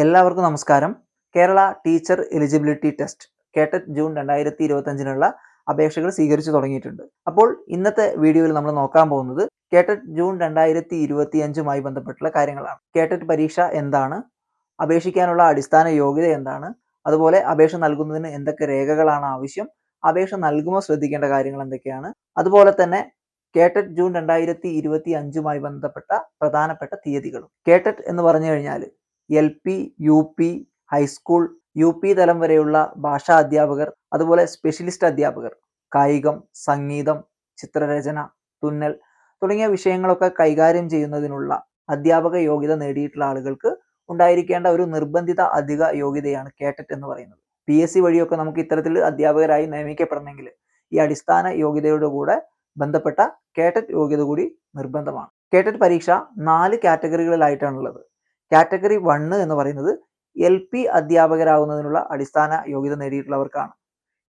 എല്ലാവർക്കും നമസ്കാരം. Kerala teacher eligibility test KTET June രണ്ടായിരത്തി ഇരുപത്തഞ്ചിനുള്ള അപേക്ഷകൾ സ്വീകരിച്ചു തുടങ്ങിയിട്ടുണ്ട്. അപ്പോൾ ഇന്നത്തെ വീഡിയോയിൽ നമ്മൾ നോക്കാൻ പോകുന്നത് കേട്ടറ്റ് ജൂൺ രണ്ടായിരത്തി ഇരുപത്തി അഞ്ചുമായി ബന്ധപ്പെട്ടുള്ള കാര്യങ്ങളാണ്. കേട്ടറ്റ് പരീക്ഷ എന്താണ്? അപേക്ഷിക്കാനുള്ള അടിസ്ഥാന യോഗ്യത എന്താണ്? അതുപോലെ അപേക്ഷ നൽകുന്നതിന് എന്തൊക്കെ രേഖകളാണ് ആവശ്യം? അപേക്ഷ നൽകുമ്പോൾ ശ്രദ്ധിക്കേണ്ട കാര്യങ്ങൾ എന്തൊക്കെയാണ്? അതുപോലെ തന്നെ കേട്ടറ്റ് ജൂൺ രണ്ടായിരത്തി ഇരുപത്തി അഞ്ചുമായി ബന്ധപ്പെട്ട പ്രധാനപ്പെട്ട തീയതികളും. കേട്ടറ്റ് എന്ന് പറഞ്ഞു കഴിഞ്ഞാൽ L P U P high school U P തലം വരെയുള്ള ഭാഷാ അധ്യാപകർ അതുപോലെ സ്പെഷ്യലിസ്റ്റ് അധ്യാപകർ കായികം സംഗീതം ചിത്രരചന തുന്നൽ തുടങ്ങിയ വിഷയങ്ങളൊക്കെ കൈകാര്യം ചെയ്യുന്നതിനുള്ള അധ്യാപക യോഗ്യത നേടിയിട്ടുള്ള ആളുകൾക്ക് ഉണ്ടായിരിക്കേണ്ട ഒരു നിർബന്ധിത അധിക യോഗ്യതയാണ് കേട്ടറ്റ് എന്ന് പറയുന്നത്. പി എസ് സി വഴിയൊക്കെ നമുക്ക് ഇത്തരത്തിൽ അധ്യാപകരായി നിയമിക്കപ്പെടണമെങ്കിൽ ഈ അടിസ്ഥാന യോഗ്യതയുടെ കൂടെ ബന്ധപ്പെട്ട കേട്ടറ്റ് യോഗ്യത കൂടി നിർബന്ധമാണ്. കേട്ടറ്റ് പരീക്ഷ നാല് കാറ്റഗറികളിലായിട്ടാണുള്ളത്. കാറ്റഗറി വണ്ണ് എന്ന് പറയുന്നത് എൽ പി അധ്യാപകരാകുന്നതിനുള്ള അടിസ്ഥാന യോഗ്യത നേടിയിട്ടുള്ളവർക്കാണ്.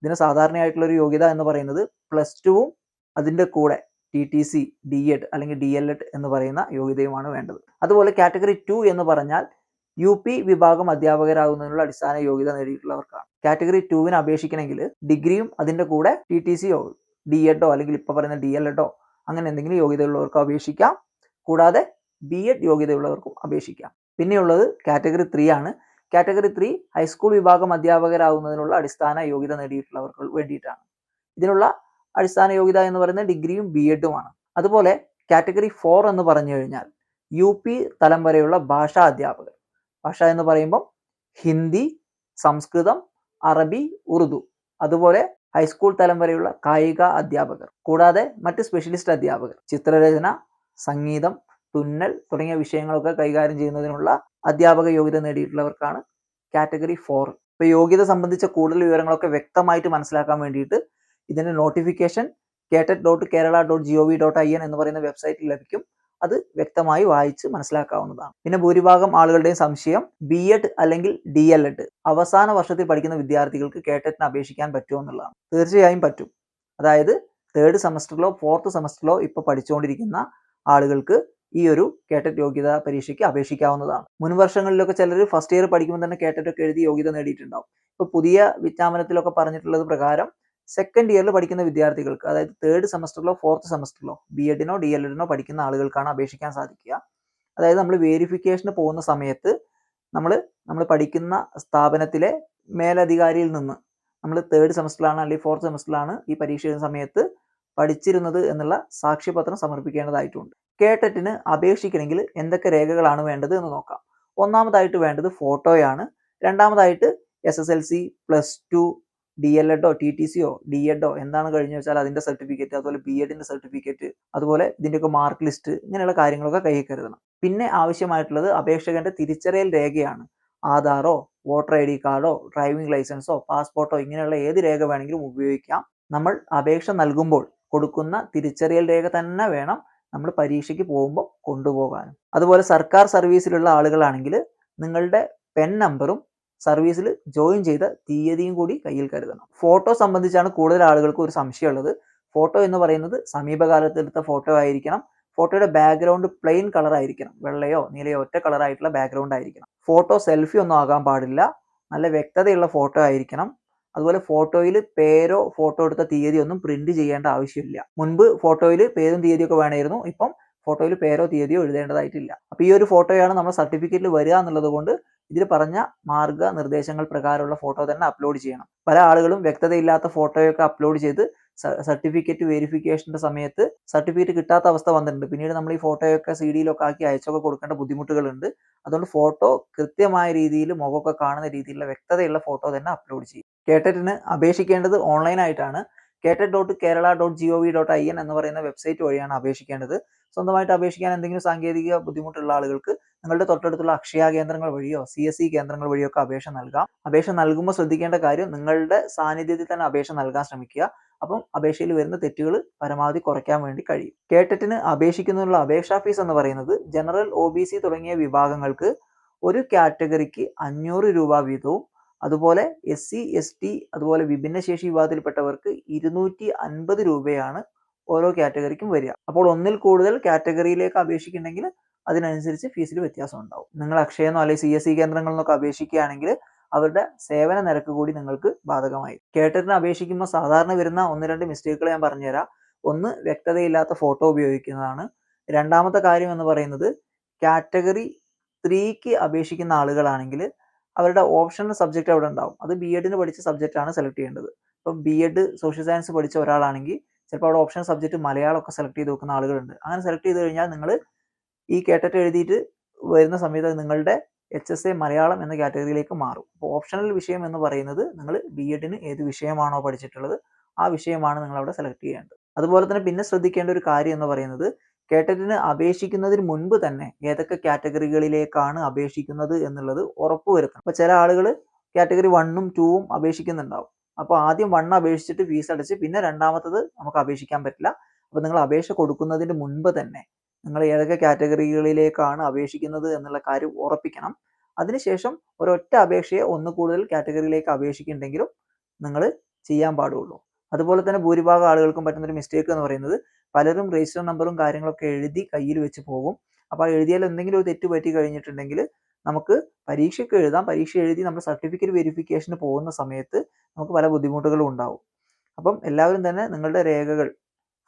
ഇതിന് സാധാരണയായിട്ടുള്ള ഒരു യോഗ്യത എന്ന് പറയുന്നത് പ്ലസ് ടുവും അതിന്റെ കൂടെ T T C D Ed അല്ലെങ്കിൽ ഡി എൽ എഡ് എന്ന് പറയുന്ന യോഗ്യതയുമാണ് വേണ്ടത്. അതുപോലെ കാറ്റഗറി ടു എന്ന് പറഞ്ഞാൽ യു പി വിഭാഗം അധ്യാപകരാകുന്നതിനുള്ള അടിസ്ഥാന യോഗ്യത നേടിയിട്ടുള്ളവർക്കാണ്. കാറ്റഗറി ടുവിന് അപേക്ഷിക്കണമെങ്കിൽ ഡിഗ്രിയും അതിന്റെ കൂടെ ടി ടി സിയോ ഡി എഡോ അല്ലെങ്കിൽ ഇപ്പോൾ പറയുന്ന ഡി എൽ എഡോ അങ്ങനെ എന്തെങ്കിലും യോഗ്യതയുള്ളവർക്കോ അപേക്ഷിക്കാം. കൂടാതെ ബി എഡ് യോഗ്യതയുള്ളവർക്കും അപേക്ഷിക്കാം. പിന്നെയുള്ളത് കാറ്റഗറി ത്രീ ആണ്. കാറ്റഗറി ത്രീ ഹൈസ്കൂൾ വിഭാഗം അധ്യാപകരാകുന്നതിനുള്ള അടിസ്ഥാന യോഗ്യത നേടിയിട്ടുള്ളവർക്ക് വേണ്ടിയിട്ടാണ്. ഇതിനുള്ള അടിസ്ഥാന യോഗ്യത എന്ന് പറയുന്നത് ഡിഗ്രിയും ബി എഡുമാണ് അതുപോലെ കാറ്റഗറി ഫോർ എന്ന് പറഞ്ഞു കഴിഞ്ഞാൽ യു പി തലം വരെയുള്ള ഭാഷാ അധ്യാപകർ. ഭാഷ എന്ന് പറയുമ്പം ഹിന്ദി സംസ്കൃതം അറബി ഉറുദു. അതുപോലെ ഹൈസ്കൂൾ തലം വരെയുള്ള കായിക അധ്യാപകർ. കൂടാതെ മറ്റ് സ്പെഷ്യലിസ്റ്റ് അധ്യാപകർ. ചിത്രരചന സംഗീതം തുന്നൽ തുടങ്ങിയ വിഷയങ്ങളൊക്കെ കൈകാര്യം ചെയ്യുന്നതിനുള്ള അധ്യാപക യോഗ്യത നേടിയിട്ടുള്ളവർക്കാണ് കാറ്റഗറി ഫോർ. ഇപ്പോൾ യോഗ്യത സംബന്ധിച്ച കൂടുതൽ വിവരങ്ങളൊക്കെ വ്യക്തമായിട്ട് മനസ്സിലാക്കാൻ വേണ്ടിയിട്ട് ഇതിന്റെ notification KTET dot Kerala dot G O V dot I N എന്ന് പറയുന്ന വെബ്സൈറ്റിൽ ലഭിക്കും. അത് വ്യക്തമായി വായിച്ച് മനസ്സിലാക്കാവുന്നതാണ്. പിന്നെ ഭൂരിഭാഗം ആളുകളുടെയും സംശയം ബി എഡ് അല്ലെങ്കിൽ ഡി എൽ എഡ് അവസാന വർഷത്തിൽ പഠിക്കുന്ന വിദ്യാർത്ഥികൾക്ക് കേട്ടറ്റിന് അപേക്ഷിക്കാൻ പറ്റുമോ എന്നുള്ളതാണ്. തീർച്ചയായും പറ്റും. അതായത് തേർഡ് സെമസ്റ്ററിലോ ഫോർത്ത് സെമസ്റ്ററിലോ ഇപ്പോൾ പഠിച്ചുകൊണ്ടിരിക്കുന്ന ആളുകൾക്ക് ഈ ഒരു കേട്ടറ്റ് യോഗ്യത പരീക്ഷയ്ക്ക് അപേക്ഷിക്കാവുന്നതാണ്. മുൻ വർഷങ്ങളിലൊക്കെ ചിലർ ഫസ്റ്റ് ഇയർ പഠിക്കുമ്പോൾ തന്നെ കേട്ടറ്റ് ഒക്കെ എഴുതി യോഗ്യത നേടിയിട്ടുണ്ടാവും. ഇപ്പോൾ പുതിയ വിജ്ഞാപനത്തിലൊക്കെ പറഞ്ഞിട്ടുള്ളത് പ്രകാരം സെക്കൻഡ് ഇയറിൽ പഠിക്കുന്ന വിദ്യാർത്ഥികൾക്ക് അതായത് തേർഡ് സെമസ്റ്ററിലോ ഫോർത്ത് സെമസ്റ്ററിലോ ബി എഡിനോ ഡി എൽ എഡിനോ പഠിക്കുന്ന ആളുകൾക്കാണ് അപേക്ഷിക്കാൻ സാധിക്കുക. അതായത് നമ്മൾ വേരിഫിക്കേഷന് പോകുന്ന സമയത്ത് നമ്മൾ നമ്മൾ പഠിക്കുന്ന സ്ഥാപനത്തിലെ മേലധികാരിയിൽ നിന്ന് നമ്മൾ തേർഡ് സെമസ്റ്ററിലാണ് അല്ലെങ്കിൽ ഫോർത്ത് സെമസ്റ്ററിലാണ് ഈ പരീക്ഷ എഴുതുന്ന സമയത്ത് പഠിച്ചിരുന്നത് എന്നുള്ള സാക്ഷ്യപത്രം സമർപ്പിക്കേണ്ടതായിട്ടുണ്ട്. കേട്ടറ്റിന് അപേക്ഷിക്കണമെങ്കിൽ എന്തൊക്കെ രേഖകളാണ് വേണ്ടത് എന്ന് നോക്കാം. ഒന്നാമതായിട്ട് വേണ്ടത് ഫോട്ടോയാണ്. രണ്ടാമതായിട്ട് S S L C plus two D L എഡോ T T സിയോ ഡി എഡോ എന്താണ് കഴിഞ്ഞു വെച്ചാൽ അതിന്റെ സർട്ടിഫിക്കറ്റ് അതുപോലെ ബി എഡിന്റെ സർട്ടിഫിക്കറ്റ് അതുപോലെ ഇതിന്റെയൊക്കെ മാർക്ക് ലിസ്റ്റ് ഇങ്ങനെയുള്ള കാര്യങ്ങളൊക്കെ കയ്യിൽ കരുതണം. പിന്നെ ആവശ്യമായിട്ടുള്ളത് അപേക്ഷകന്റെ തിരിച്ചറിയൽ രേഖയാണ്. ആധാറോ വോട്ടർ ഐ ഡി കാർഡോ ഡ്രൈവിംഗ് ലൈസൻസോ പാസ്പോർട്ടോ ഇങ്ങനെയുള്ള ഏത് രേഖ വേണമെങ്കിലും ഉപയോഗിക്കാം. നമ്മൾ അപേക്ഷ നൽകുമ്പോൾ കൊടുക്കുന്ന തിരിച്ചറിയൽ രേഖ തന്നെ വേണം. നമ്മൾ പരീക്ഷയ്ക്ക് പോകുമ്പോൾ കൊണ്ടുപോകാനും. അതുപോലെ സർക്കാർ സർവീസിലുള്ള ആളുകളാണെങ്കിൽ നിങ്ങളുടെ പെൻ നമ്പറും സർവീസിൽ ജോയിൻ ചെയ്ത തീയതിയും കൂടി കയ്യിൽ കരുതണം. ഫോട്ടോ സംബന്ധിച്ചാണ് കൂടുതൽ ആളുകൾക്ക് ഒരു സംശയമുള്ളത്. ഫോട്ടോ എന്ന് പറയുന്നത് സമീപകാലത്ത് എടുത്ത ഫോട്ടോ ആയിരിക്കണം. ഫോട്ടോയുടെ ബാക്ക്ഗ്രൗണ്ട് പ്ലെയിൻ കളർ ആയിരിക്കണം. വെള്ളയോ നീലയോ ഒറ്റ കളർ ആയിട്ടുള്ള ബാക്ക്ഗ്രൗണ്ട് ആയിരിക്കണം. ഫോട്ടോ സെൽഫി ഒന്നും ആകാൻ പാടില്ല. നല്ല വ്യക്തതയുള്ള ഫോട്ടോ ആയിരിക്കണം. അതുപോലെ ഫോട്ടോയിൽ പേരോ ഫോട്ടോ എടുത്ത തീയതിയൊന്നും പ്രിന്റ് ചെയ്യേണ്ട ആവശ്യമില്ല. മുൻപ് ഫോട്ടോയിൽ പേരും തീയതിയൊക്കെ വേണമായിരുന്നു. ഇപ്പം ഫോട്ടോയിൽ പേരോ തീയതിയോ എഴുതേണ്ടതായിട്ടില്ല. അപ്പോൾ ഈ ഒരു ഫോട്ടോയാണ് നമ്മുടെ സർട്ടിഫിക്കറ്റിൽ വരിക എന്നുള്ളത് കൊണ്ട് ഇതിൽ പറഞ്ഞ മാർഗനിർദ്ദേശങ്ങൾ പ്രകാരമുള്ള ഫോട്ടോ തന്നെ അപ്ലോഡ് ചെയ്യണം. പല ആളുകളും വ്യക്തതയില്ലാത്ത ഫോട്ടോയൊക്കെ അപ്ലോഡ് ചെയ്ത് സർട്ടിഫിക്കറ്റ് വെരിഫിക്കേഷന്റെ സമയത്ത് സർട്ടിഫിക്കറ്റ് കിട്ടാത്ത അവസ്ഥ വന്നിട്ടുണ്ട്. പിന്നീട് നമ്മൾ ഈ ഫോട്ടോയൊക്കെ സി ഡിയിലൊക്കെ ആക്കി അയച്ചൊക്കെ കൊടുക്കേണ്ട ബുദ്ധിമുട്ടുകളുണ്ട്. അതുകൊണ്ട് ഫോട്ടോ കൃത്യമായ രീതിയിൽ മുഖമൊക്കെ കാണുന്ന രീതിയിലുള്ള വ്യക്തതയുള്ള ഫോട്ടോ തന്നെ അപ്ലോഡ് ചെയ്യും. കേട്ടറ്റിന് അപേക്ഷിക്കേണ്ടത് ഓൺലൈനായിട്ടാണ് KTET dot Kerala dot G O V dot I N എന്ന് പറയുന്ന വെബ്സൈറ്റ് വഴിയാണ് അപേക്ഷിക്കേണ്ടത്. സ്വന്തമായിട്ട് അപേക്ഷിക്കാൻ എന്തെങ്കിലും സാങ്കേതിക ബുദ്ധിമുട്ടുള്ള ആളുകൾക്ക് നിങ്ങളുടെ തൊട്ടടുത്തുള്ള അക്ഷയ കേന്ദ്രങ്ങൾ വഴിയോ സി എസ് സി കേന്ദ്രങ്ങൾ വഴിയോ ഒക്കെ അപേക്ഷ നൽകാം. അപേക്ഷ നൽകുമ്പോൾ ശ്രദ്ധിക്കേണ്ട കാര്യം നിങ്ങളുടെ സാന്നിധ്യത്തിൽ തന്നെ അപേക്ഷ നൽകാൻ ശ്രമിക്കുക. അപ്പം അപേക്ഷയിൽ വരുന്ന തെറ്റുകൾ പരമാവധി കുറയ്ക്കാൻ വേണ്ടി കഴിയും. കേട്ടറ്റിന് അപേക്ഷിക്കുന്നതിനുള്ള അപേക്ഷാ ഫീസ് എന്ന് പറയുന്നത് ജനറൽ ഒ തുടങ്ങിയ വിഭാഗങ്ങൾക്ക് ഒരു കാറ്റഗറിക്ക് അഞ്ഞൂറ് രൂപ വീതവും അതുപോലെ എസ് സി എസ് ടി അതുപോലെ വിഭിന്നശേഷി വിഭാഗത്തിൽപ്പെട്ടവർക്ക് ഇരുന്നൂറ്റി അൻപത് രൂപയാണ് ഓരോ കാറ്റഗറിക്കും വരിക. അപ്പോൾ ഒന്നിൽ കൂടുതൽ കാറ്റഗറിയിലേക്ക് അപേക്ഷിക്കുന്നുണ്ടെങ്കിൽ അതിനനുസരിച്ച് ഫീസിൽ വ്യത്യാസം ഉണ്ടാവും. നിങ്ങൾ അക്ഷയെന്നോ അല്ലെങ്കിൽ സി എസ് സി കേന്ദ്രങ്ങളെന്നൊക്കെ അപേക്ഷിക്കുകയാണെങ്കിൽ അവരുടെ സേവന നിരക്ക് കൂടി നിങ്ങൾക്ക് ബാധകമായി കേട്ടറിന് അപേക്ഷിക്കുമ്പോൾ സാധാരണ വരുന്ന ഒന്ന് രണ്ട് മിസ്റ്റേക്കുകൾ ഞാൻ പറഞ്ഞുതരാം. ഒന്ന് വ്യക്തതയില്ലാത്ത ഫോട്ടോ ഉപയോഗിക്കുന്നതാണ്. രണ്ടാമത്തെ കാര്യം എന്ന് പറയുന്നത് കാറ്റഗറി ത്രീക്ക് അപേക്ഷിക്കുന്ന ആളുകളാണെങ്കിൽ അവരുടെ ഓപ്ഷണൽ സബ്ജക്റ്റ് അവിടെ ഉണ്ടാവും. അത് ബി എഡിന് പഠിച്ച സബ്ജക്റ്റാണ് സെലക്ട് ചെയ്യേണ്ടത്. ഇപ്പം ബി എഡ് സോഷ്യൽ സയൻസ് പഠിച്ച ഒരാളാണെങ്കിൽ ചിലപ്പോൾ അവിടെ ഓപ്ഷണൽ സബ്ജക്റ്റ് മലയാളമൊക്കെ സെലക്ട് ചെയ്ത് വെക്കുന്ന ആളുകളുണ്ട്. അങ്ങനെ സെലക്ട് ചെയ്ത് കഴിഞ്ഞാൽ നിങ്ങൾ ഈ കേട്ടറ്റ് എഴുതിയിട്ട് വരുന്ന സമയത്ത് നിങ്ങളുടെ എച്ച് എസ് എ മലയാളം എന്ന കാറ്റഗറിയിലേക്ക് മാറും. അപ്പോൾ ഓപ്ഷണൽ വിഷയം എന്ന് പറയുന്നത് നിങ്ങൾ ബി എഡിന് ഏത് വിഷയമാണോ പഠിച്ചിട്ടുള്ളത് ആ വിഷയമാണ് നിങ്ങൾ അവിടെ സെലക്ട് ചെയ്യേണ്ടത്. അതുപോലെ തന്നെ പിന്നെ ശ്രദ്ധിക്കേണ്ട ഒരു കാര്യം എന്ന് പറയുന്നത് കേട്ടറ്റിന് അപേക്ഷിക്കുന്നതിന് മുൻപ് തന്നെ ഏതൊക്കെ കാറ്റഗറികളിലേക്കാണ് അപേക്ഷിക്കുന്നത് എന്നുള്ളത് ഉറപ്പുവരുത്തണം അപ്പോൾ ചില ആളുകൾ കാറ്റഗറി വണ്ണും ടൂവും അപേക്ഷിക്കുന്നുണ്ടാവും. അപ്പോൾ ആദ്യം വണ്ണ് അപേക്ഷിച്ചിട്ട് ഫീസ് അടച്ച് പിന്നെ രണ്ടാമത്തത് നമുക്ക് അപേക്ഷിക്കാൻ പറ്റില്ല. അപ്പോൾ നിങ്ങൾ അപേക്ഷ കൊടുക്കുന്നതിന് മുൻപ് തന്നെ നിങ്ങൾ ഏതൊക്കെ കാറ്റഗറികളിലേക്കാണ് അപേക്ഷിക്കുന്നത് എന്നുള്ള കാര്യം ഉറപ്പിക്കണം. അതിനുശേഷം ഒരൊറ്റ അപേക്ഷയെ ഒന്ന് കൂടുതൽ കാറ്റഗറിയിലേക്ക് അപേക്ഷിക്കുന്നുണ്ടെങ്കിലും നിങ്ങൾ ചെയ്യാൻ പാടുള്ളൂ. അതുപോലെ തന്നെ ഭൂരിഭാഗം ആളുകൾക്കും പറ്റുന്ന ഒരു മിസ്റ്റേക്ക് എന്ന് പറയുന്നത് പലരും രജിസ്റ്റർ നമ്പറും കാര്യങ്ങളൊക്കെ എഴുതി കയ്യിൽ വെച്ച് പോകും. അപ്പോൾ എഴുതിയാൽ എന്തെങ്കിലും ഒരു തെറ്റ് പറ്റി കഴിഞ്ഞിട്ടുണ്ടെങ്കിൽ നമുക്ക് പരീക്ഷയ്ക്ക് എഴുതാം. പരീക്ഷ എഴുതി നമ്മൾ സർട്ടിഫിക്കറ്റ് വെരിഫിക്കേഷന് പോകുന്ന സമയത്ത് നമുക്ക് പല ബുദ്ധിമുട്ടുകളും ഉണ്ടാവും. അപ്പം എല്ലാവരും തന്നെ നിങ്ങളുടെ രേഖകൾ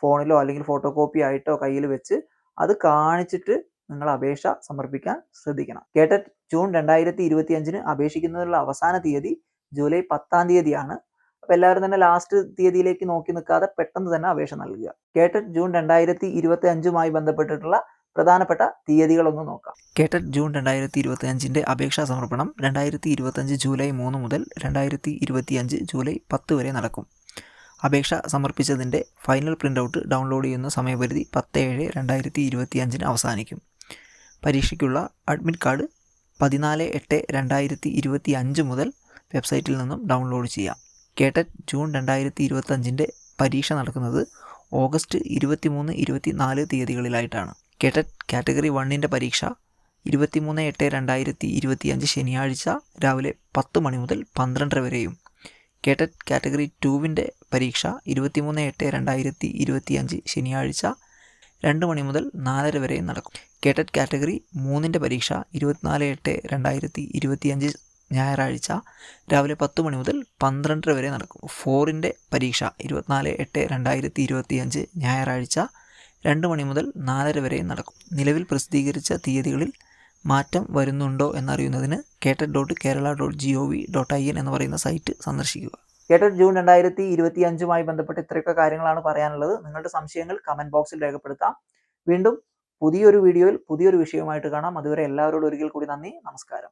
ഫോണിലോ അല്ലെങ്കിൽ ഫോട്ടോ കോപ്പി ആയിട്ടോ കയ്യിൽ വെച്ച് അത് കാണിച്ചിട്ട് നിങ്ങൾ അപേക്ഷ സമർപ്പിക്കാൻ ശ്രദ്ധിക്കണം. കേട്ടറ്റ് ജൂൺ രണ്ടായിരത്തി ഇരുപത്തി അഞ്ചിന് അപേക്ഷിക്കുന്നതിനുള്ള അവസാന തീയതി ജൂലൈ പത്താം തീയതിയാണ്. അപ്പോൾ എല്ലാവരും തന്നെ ലാസ്റ്റ് തീയതിയിലേക്ക് നോക്കി നിൽക്കാതെ പെട്ടെന്ന് തന്നെ അപേക്ഷ നൽകുക. കേട്ടറ്റ് ജൂൺ രണ്ടായിരത്തി ഇരുപത്തി അഞ്ചുമായി ബന്ധപ്പെട്ടിട്ടുള്ള പ്രധാനപ്പെട്ട തീയതികളൊന്ന് നോക്കാം. കേട്ടറ്റ് ജൂൺ രണ്ടായിരത്തി ഇരുപത്തി അഞ്ചിന്റെ അപേക്ഷാ സമർപ്പണം രണ്ടായിരത്തി ഇരുപത്തഞ്ച് ജൂലൈ മൂന്ന് മുതൽ രണ്ടായിരത്തി ഇരുപത്തി അഞ്ച് ജൂലൈ പത്ത് വരെ നടക്കും. അപേക്ഷ സമർപ്പിച്ചതിന്റെ ഫൈനൽ പ്രിന്റ് ഔട്ട് ഡൗൺലോഡ് ചെയ്യുന്ന സമയപരിധി പത്ത് ഏഴ് രണ്ടായിരത്തി ഇരുപത്തി അഞ്ചിന് അവസാനിക്കും. പരീക്ഷയ്ക്കുള്ള അഡ്മിറ്റ് കാർഡ് പതിനാല് എട്ട് രണ്ടായിരത്തി ഇരുപത്തി അഞ്ച് മുതൽ വെബ്സൈറ്റിൽ നിന്നും ഡൗൺലോഡ് ചെയ്യാം. കേട്ടറ്റ് ജൂൺ രണ്ടായിരത്തി ഇരുപത്തഞ്ചിന്റെ പരീക്ഷ നടക്കുന്നത് ഓഗസ്റ്റ് ഇരുപത്തി മൂന്ന് ഇരുപത്തി നാല് തീയതികളിലായിട്ടാണ്. കേട്ടറ്റ് കാറ്റഗറി വണ്ണിന്റെ പരീക്ഷ ഇരുപത്തിമൂന്ന് എട്ട് രണ്ടായിരത്തി ഇരുപത്തി അഞ്ച് ശനിയാഴ്ച രാവിലെ പത്ത് മണി മുതൽ പന്ത്രണ്ടര വരെയും. കേട്ടറ്റ് കാറ്റഗറി ടുവിന്റെ പരീക്ഷ ഇരുപത്തിമൂന്ന് എട്ട് രണ്ടായിരത്തി ഇരുപത്തി അഞ്ച് ശനിയാഴ്ച രണ്ട് മണി മുതൽ നാലര വരെയും നടക്കും. കേട്ടറ്റ് കാറ്റഗറി മൂന്നിന്റെ പരീക്ഷ ഇരുപത്തിനാല് എട്ട് രണ്ടായിരത്തി ഇരുപത്തി അഞ്ച് ഞായറാഴ്ച രാവിലെ പത്ത് മണി മുതൽ പന്ത്രണ്ടര വരെ നടക്കും. ഫോറിന്റെ പരീക്ഷ ഇരുപത്തിനാല് എട്ട് രണ്ടായിരത്തി ഇരുപത്തി അഞ്ച് ഞായറാഴ്ച രണ്ട് മണി മുതൽ നാലര വരെ നടക്കും. നിലവിൽ പ്രസിദ്ധീകരിച്ച തീയതികളിൽ മാറ്റം വരുന്നുണ്ടോ എന്നറിയുന്നതിന് KTET dot Kerala dot G O V dot I N എന്ന് പറയുന്ന സൈറ്റ് സന്ദർശിക്കുക. കേട്ടഡ് ജൂൺ രണ്ടായിരത്തി ഇരുപത്തി അഞ്ചുമായി ബന്ധപ്പെട്ട് ഇത്രയൊക്കെ കാര്യങ്ങളാണ് പറയാനുള്ളത്. നിങ്ങളുടെ സംശയങ്ങൾ കമന്റ് ബോക്സിൽ രേഖപ്പെടുത്താം. വീണ്ടും പുതിയൊരു വീഡിയോയിൽ പുതിയൊരു വിഷയവുമായിട്ട് കാണാം. അതുവരെ എല്ലാവരോടും ഒരിക്കൽ കൂടി നന്ദി. നമസ്കാരം.